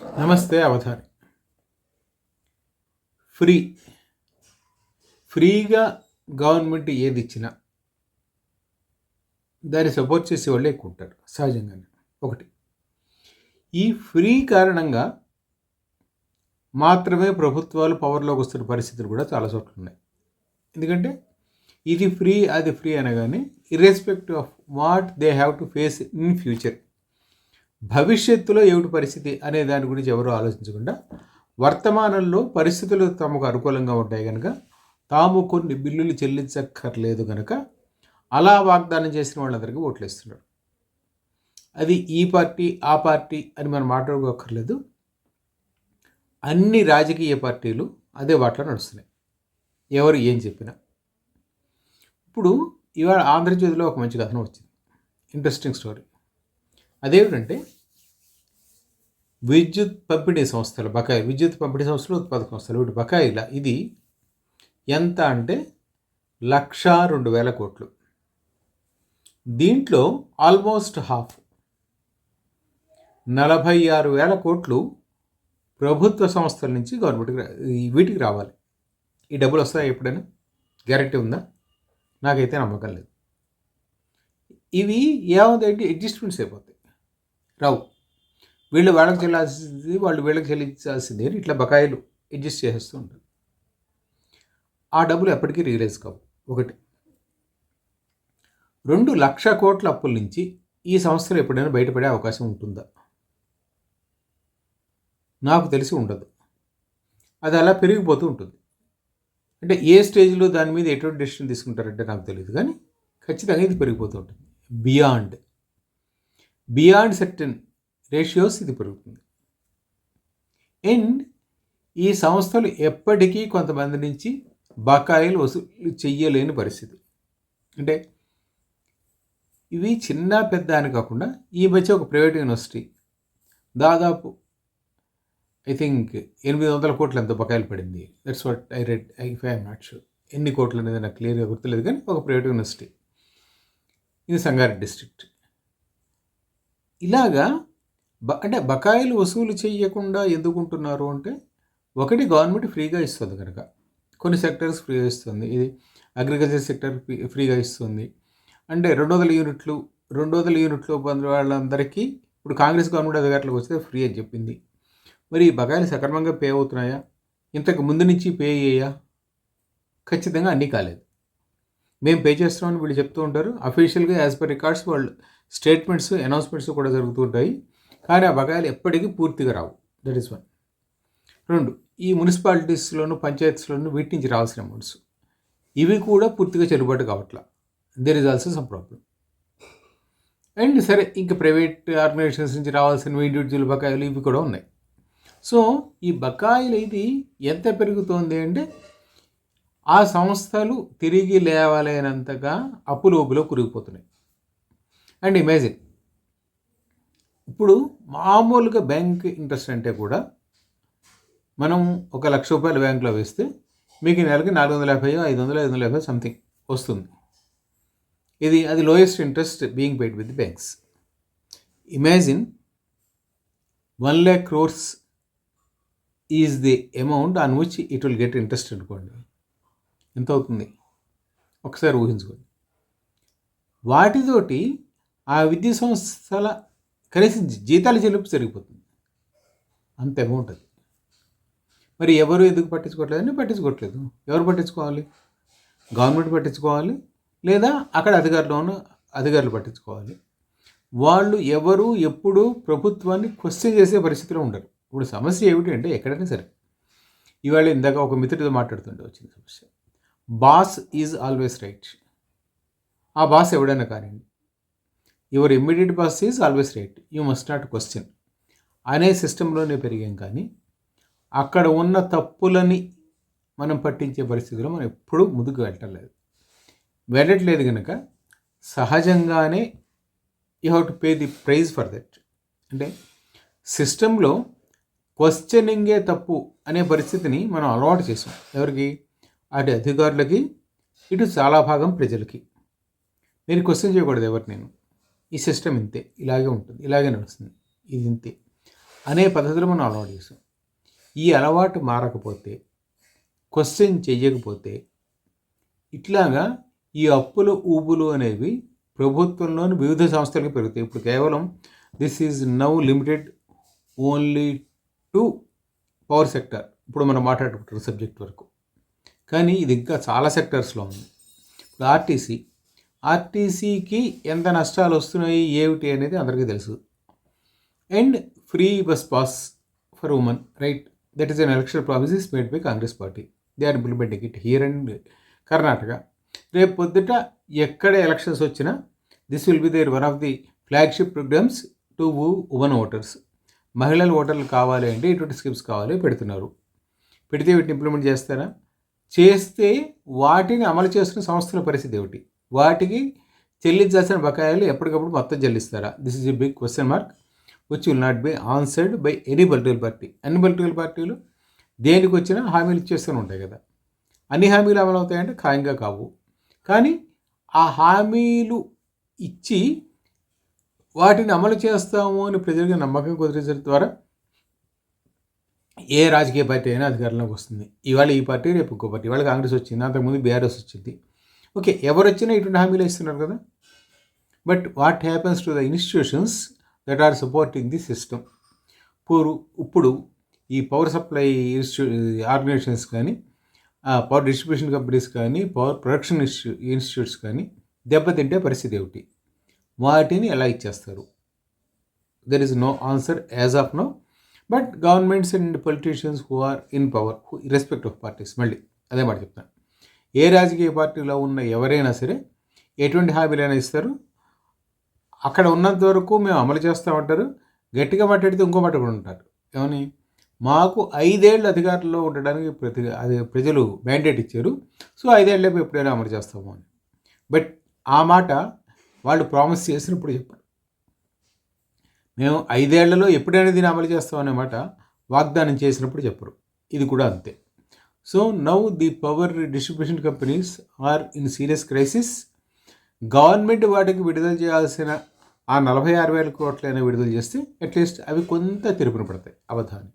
నమస్తే అవతారి. ఫ్రీ. ఫ్రీగా గవర్నమెంట్ ఏది ఇచ్చినా దాన్ని సపోర్ట్ చేసే వాళ్ళే ఎక్కువ ఉంటారు సహజంగానే. ఒకటి. ఈ ఫ్రీ కారణంగా మాత్రమే ప్రభుత్వాలు పవర్లోకి వస్తున్న పరిస్థితులు కూడా చాలా చోట్ల ఉన్నాయి. ఎందుకంటే ఇది ఫ్రీ అది ఫ్రీ అనగానే irrespective of what they have to face in future భవిష్యత్తులో ఏమిటి పరిస్థితి అనే దాని గురించి ఎవరు ఆలోచించకుండా వర్తమానంలో పరిస్థితులు తమకు అనుకూలంగా ఉంటాయి కనుక తాము కొన్ని బిల్లులు చెల్లించక్కర్లేదు కనుక అలా వాగ్దానం చేసిన వాళ్ళందరికీ ఓట్లు వేస్తున్నారు అది ఈ పార్టీ ఆ పార్టీ అని మనం మాట్లాడుకోక్కర్లేదు. అన్ని రాజకీయ పార్టీలు అదే వాటిలో నడుస్తున్నాయి. ఎవరు ఏం చెప్పినా. ఇప్పుడు ఇవాళ ఆంధ్రజ్యోతిలో ఒక మంచి కథనం వచ్చింది. Interesting story. అదేమిటంటే విద్యుత్ పంపిణీ సంస్థలు బకాయి విద్యుత్ పంపిణీ సంస్థలు ఉత్పాదక సంస్థలు వీటి బకాయిల ఇది ఎంత అంటే లక్ష రెండు వేల కోట్లు. దీంట్లో ఆల్మోస్ట్ హాఫ్ నలభై ఆరు వేల కోట్లు ప్రభుత్వ సంస్థల నుంచి గవర్నమెంట్కి వీటికి రావాలి. ఈ డబ్బులు వస్తాయి ఎప్పుడైనా? గ్యారెంటీ ఉందా? నాకైతే నమ్మకం లేదు. ఇవి ఏముందంటే అడ్జస్ట్మెంట్స్ అయిపోతాయి. రావు. వీళ్ళు వాళ్ళకి చెల్లాల్సింది వాళ్ళు వీళ్ళకి చెల్లించాల్సింది అని ఇట్లా బకాయిలు అడ్జస్ట్ చేసేస్తూ ఉంటారు. ఆ డబ్బులు ఎప్పటికీ రియలైజ్ కావు. ఒకటి. రెండు లక్ష కోట్ల అప్పుల నుంచి ఈ సంస్థలు ఎప్పుడైనా బయటపడే అవకాశం ఉంటుందా? నాకు తెలిసి ఉండదు. అది అలా పెరిగిపోతూ ఉంటుంది. అంటే ఏ స్టేజ్లో దాని మీద ఎటువంటి డెసిషన్ తీసుకుంటారంటే నాకు తెలియదు కానీ ఖచ్చితంగా ఇది పెరిగిపోతూ ఉంటుంది. బియాండ్. బియాండ్ సర్టెన్ రేషియోస్ ఇది పెరుగుతుంది. అండ్ ఈ సంస్థలు ఎప్పటికీ కొంతమంది నుంచి బకాయిలు వసూలు చెయ్యలేని పరిస్థితి అంటే ఇవి చిన్న పెద్ద అని కాకుండా ఈ మధ్య ఒక ప్రైవేట్ యూనివర్సిటీ దాదాపు ఐ థింక్ ఎనిమిది వందల కోట్లు ఎంత బకాయిలు పడింది. That's what I read I I'm not sure ఎన్ని కోట్లు అనేది నాకు క్లియర్గా గుర్తులేదు కానీ ఒక ప్రైవేట్ యూనివర్సిటీ. ఇది సంగారెడ్డి డిస్ట్రిక్ట్. ఇలాగా బ అంటే బకాయిలు వసూలు చేయకుండా ఎందుకుంటున్నారు అంటే ఒకటి గవర్నమెంట్ ఫ్రీగా ఇస్తుంది కనుక. కొన్ని సెక్టర్స్ ఫ్రీగా ఇస్తుంది. ఇది అగ్రికల్చర్ సెక్టర్ ఫ్రీగా ఇస్తుంది. అంటే రెండు వందల యూనిట్లు రెండు వందల యూనిట్లు పొందిన వాళ్ళందరికీ ఇప్పుడు కాంగ్రెస్ గవర్నమెంట్ అధికారులకు వస్తే ఫ్రీ అని చెప్పింది. మరి ఈ బకాయిలు సక్రమంగా పే అవుతున్నాయా? ఇంతకు ముందు నుంచి పే అయ్యాయా? ఖచ్చితంగా అన్నీ కాలేదు. మేము పే చేస్తామని వీళ్ళు చెప్తూ ఉంటారు. అఫీషియల్గా యాజ్ పర్ రికార్డ్స్ వాళ్ళు స్టేట్మెంట్స్ అనౌన్స్మెంట్స్ కూడా జరుగుతూ ఉంటాయి. కానీ ఆ బకాయిలు ఎప్పటికీ పూర్తిగా రావు. దట్ ఈస్ వన్ రెండు ఈ మున్సిపాలిటీస్లోను పంచాయత్స్లోను వీటి నుంచి రావాల్సిన అమౌంట్స్. ఇవి కూడా పూర్తిగా చెల్లుబాటు కావట్లా. There is also some problem and సరే ఇంకా ప్రైవేట్ ఆర్గనైజేషన్స్ నుంచి రావాల్సిన ఇండివిజువల్ బకాయిలు ఇవి కూడా ఉన్నాయి. సో ఈ బకాయిలు ఇది ఎంత పెరుగుతోంది అంటే ఆ సంస్థలు తిరిగి లేవలేనంతగా అప్పులు ఊబిలో కురిగిపోతున్నాయి. అండ్ ఇమాజిన్ ఇప్పుడు మామూలుగా బ్యాంక్ ఇంట్రెస్ట్ అంటే కూడా మనం ఒక లక్ష రూపాయలు బ్యాంకులో వేస్తే మీకు నెలకి నాలుగు వందల యాభై ఐదు వందల ఐదు వందల యాభై సంథింగ్ వస్తుంది. ఇది అది lowest interest being paid with banks imagine one lakh crores is the amount on which it will get interest అనుకోండి. ఎంత అవుతుంది? ఒకసారి ఊహించుకోండి. వాటితోటి ఆ విద్యా సంస్థల కనీసం జీతాలు చెల్లింపు జరిగిపోతుంది. అంత అమౌంట్ అది. మరి ఎవరు ఎందుకు పట్టించుకోవట్లేదని పట్టించుకోవట్లేదు. ఎవరు పట్టించుకోవాలి? గవర్నమెంట్ పట్టించుకోవాలి లేదా అక్కడ అధికారులు అధికారులు పట్టించుకోవాలి? వాళ్ళు ఎవరు ఎప్పుడు ప్రభుత్వాన్ని క్వశ్చన్ చేసే పరిస్థితిలో ఉండరు. ఇప్పుడు సమస్య ఏమిటి అంటే ఎక్కడైనా సరే. ఇవాళ ఇందాక ఒక మిత్రుడితో మాట్లాడుతుంటే వచ్చింది సమస్య. బాస్ ఈజ్ ఆల్వేస్ రైట్ ఆ బాస్ ఎవడైనా కానివ్వండి. Your immediate boss is always right. You must not question. అనే సిస్టంలోనే పెరిగాం కానీ అక్కడ ఉన్న తప్పులని మనం పట్టించే పరిస్థితిలో మనం ఎప్పుడూ ముందుకు వెళ్ళట్లేదు వెళ్ళట్లేదు కనుక సహజంగానే you have to pay the price for that. అంటే సిస్టంలో క్వశ్చనింగే తప్పు అనే పరిస్థితిని మనం అలవాటు చేసాం. ఎవరికి? అటు అధికారులకి ఇటు చాలా భాగం ప్రజలకి. నేను క్వశ్చన్ చేయకూడదు ఎవరు నేను ఈ సిస్టమ్ ఇంతే ఇలాగే ఉంటుంది ఇలాగే నడుస్తుంది ఇది ఇంతే. అనే పద్ధతిలో మనం అలవాటు చేసాం. ఈ అలవాటు మారకపోతే క్వశ్చన్ చేయకపోతే ఇట్లాగా ఈ అప్పులు ఊబులు అనేవి ప్రభుత్వంలోని వివిధ సంస్థలకు పెరుగుతాయి. ఇప్పుడు కేవలం this is now limited only to power sector ఇప్పుడు మనం మాట్లాడుకుంటున్న సబ్జెక్ట్ వరకు. కానీ ఇది ఇంకా చాలా సెక్టర్స్లో ఉంది. ఇప్పుడు ఆర్టీసీ ఆర్టీసీకి ఎంత నష్టాలు వస్తున్నాయి ఏమిటి అనేది అందరికీ తెలుసు. And free bus pass for women right that is an election promises made by Congress party they are implementing it here and Karnataka రేపు పొద్దుట ఎక్కడ ఎలక్షన్స్ వచ్చినా this will be there one of the flagship programs to women voters మహిళల ఓటర్లు కావాలి అంటే ఇటువంటి schemes కావాలి పెడుతున్నారు. పెడితే వీటిని ఇంప్లిమెంట్ చేస్తారా? చేస్తే వాటిని అమలు చేస్తున్న సంస్థల పరిస్థితి ఏమిటి? వాటికి చెల్లించాల్సిన బకాయిలు ఎప్పటికప్పుడు మొత్తం చెల్లిస్తారా? This is a big question mark which will not be answered by any political party అన్ని పొలిటికల్ పార్టీలు దేనికి వచ్చినా హామీలు ఇచ్చేస్తూనే ఉంటాయి కదా. అన్ని హామీలు అమలు అవుతాయంటే ఖాయంగా కావు. కానీ ఆ హామీలు ఇచ్చి వాటిని అమలు చేస్తాము అని ప్రజలకు నమ్మకం కుదిరించడం ద్వారా ఏ రాజకీయ పార్టీ అయినా అధికారంలోకి వస్తుంది. ఇవాళ ఈ పార్టీ రేపు ఇంకో పార్టీ. ఇవాళ కాంగ్రెస్ వచ్చింది అంతకుముందు బీఆర్ఎస్ వచ్చింది. ఓకే ఎవరు వచ్చినా ఇటువంటి హామీలు ఇస్తున్నారు కదా. But what happens to the institutions that are supporting the system పూరు ఇప్పుడు ఈ పవర్ సప్లై ఇన్స్టిట్యూ ఆర్గనైజేషన్స్ కానీ పవర్ డిస్ట్రిబ్యూషన్ కంపెనీస్ కానీ పవర్ ప్రొడక్షన్ ఇన్స్టిట్యూ ఇన్స్టిట్యూట్స్ కానీ దెబ్బతింటే పరిస్థితి ఏమిటి? వాటిని ఎలా ఇచ్చేస్తారు? There is no answer as of now but governments and politicians who are in power who respect of parties మళ్ళీ అదే మాట చెప్తాను ఏ రాజకీయ పార్టీలో ఉన్న ఎవరైనా సరే ఎటువంటి హామీలైనా ఇస్తారు. అక్కడ ఉన్నంత వరకు మేము అమలు చేస్తామంటారు గట్టిగా మాట్లాడితే ఇంకో మాట కూడా ఉంటారు. ఏమని? మాకు ఐదేళ్ళు అధికారంలో ఉండడానికి ప్రతి అది ప్రజలు మ్యాండేట్ ఇచ్చారు. సో ఐదేళ్ళకి ఎప్పుడైనా అమలు చేస్తాము అని. బట్ ఆ మాట వాళ్ళు ప్రామిస్ చేసినప్పుడు చెప్పారు. మేము ఐదేళ్ళలో ఎప్పుడైనా దీన్ని అమలు చేస్తామనే మాట వాగ్దానం చేసినప్పుడు చెప్పరు. ఇది కూడా అంతే. So now the power distribution companies are in serious crisis government వాటికి విడుదల చేయాల్సిన ఆ నలభై ఆరు వేల కోట్లైనా విడుదల చేస్తే అట్లీస్ట్ అవి కొంత తిరుపున పడతాయి అవధాని.